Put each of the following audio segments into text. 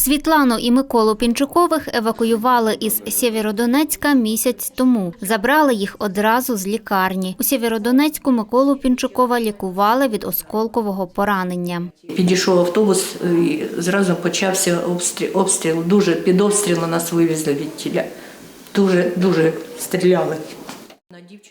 Світлану і Миколу Пінчукових евакуювали із Сєвєродонецька місяць тому. Забрали їх одразу з лікарні. У Сєвєродонецьку Миколу Пінчукова лікували від осколкового поранення. Підійшов автобус і зразу почався обстріл. обстріл. Дуже під обстріл нас вивезли від тіля. Дуже дуже стріляли.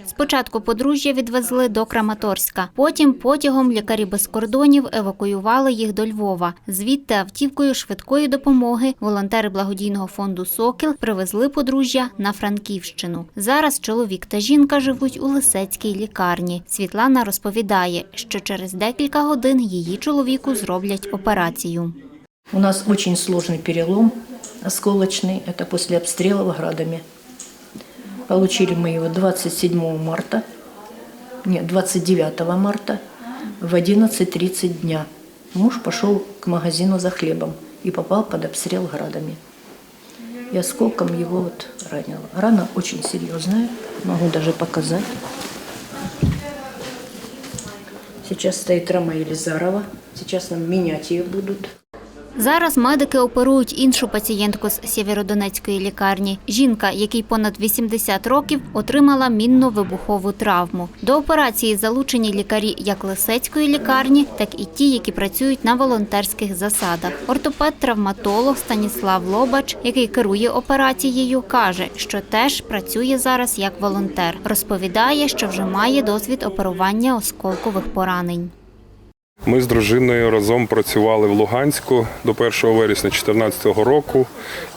Спочатку подружжя відвезли до Краматорська. Потім потягом лікарі без кордонів евакуювали їх до Львова. Звідти автівкою швидкої допомоги волонтери благодійного фонду Сокіл привезли подружжя на Франківщину. Зараз чоловік та жінка живуть у Лисецькій лікарні. Світлана розповідає, що через декілька годин її чоловіку зроблять операцію. У нас очень сложный перелом осколочный. Это после обстрелов градами. Получили мы его 27 марта, нет, 29 марта в 11.30 дня. Муж пошел к магазину за хлебом и попал под обстрел градами. И осколком его вот ранило. Рана очень серьезная, могу даже показать. Сейчас стоит Рама Елизарова. Сейчас нам менять ее будут. Зараз медики оперують іншу пацієнтку з Сєвєродонецької лікарні. Жінка, якій понад 80 років, отримала мінно-вибухову травму. До операції залучені лікарі як Лисецької лікарні, так і ті, які працюють на волонтерських засадах. Ортопед-травматолог Станіслав Лобач, який керує операцією, каже, що теж працює зараз як волонтер. Розповідає, що вже має досвід оперування осколкових поранень. Ми з дружиною разом працювали в Луганську до 1 вересня 2014 року.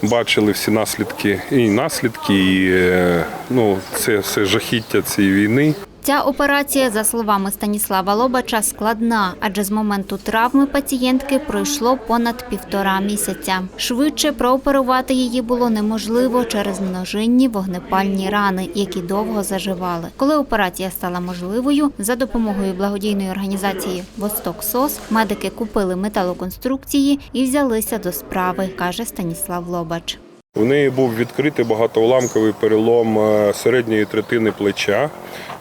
Бачили всі наслідки і наслідки, і е, ну, це все жахіття цієї війни. Ця операція, за словами Станіслава Лобача, складна, адже з моменту травми пацієнтки пройшло понад півтора місяця. Швидше прооперувати її було неможливо через множинні вогнепальні рани, які довго заживали. Коли операція стала можливою, за допомогою благодійної організації Восток СОС медики купили металоконструкції і взялися до справи, каже Станіслав Лобач. В неї був відкритий багатоуламковий перелом е, середньої третини плеча.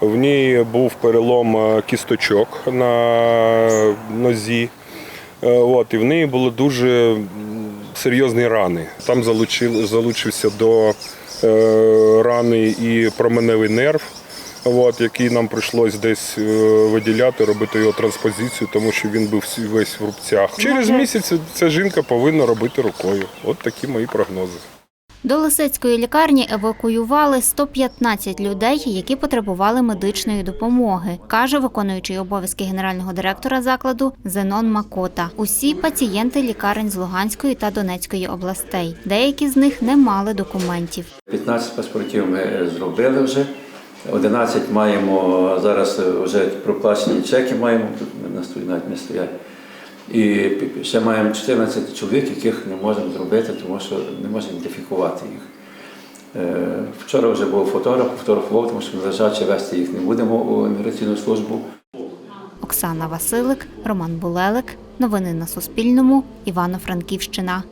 В ній був перелом е, кісточок на нозі. Е, От, і в неї були дуже серйозні рани. Там залучив, залучився до рани і променевий нерв, от, який нам прийшлось десь виділяти, робити його транспозицію, тому що він був весь в рубцях. Через місяць ця жінка повинна робити рукою. От такі мої прогнози. До Лисецької лікарні евакуювали 115 людей, які потребували медичної допомоги, каже виконуючий обов'язки генерального директора закладу Зенон Макота. Усі пацієнти лікарень з Луганської та Донецької областей. Деякі з них не мали документів. 15 паспортів ми зробили вже. 11 маємо зараз вже проплачені чеки маємо, тут на навіть не стоять. І ще маємо 14 чоловік, яких не можемо зробити, тому що не можемо ідентифікувати їх. Е, Вчора вже був фотограф, фотографував, тому що лежачі вести їх не будемо у міграційну службу. Оксана Василик, Роман Булелик. Новини на Суспільному. Івано-Франківщина.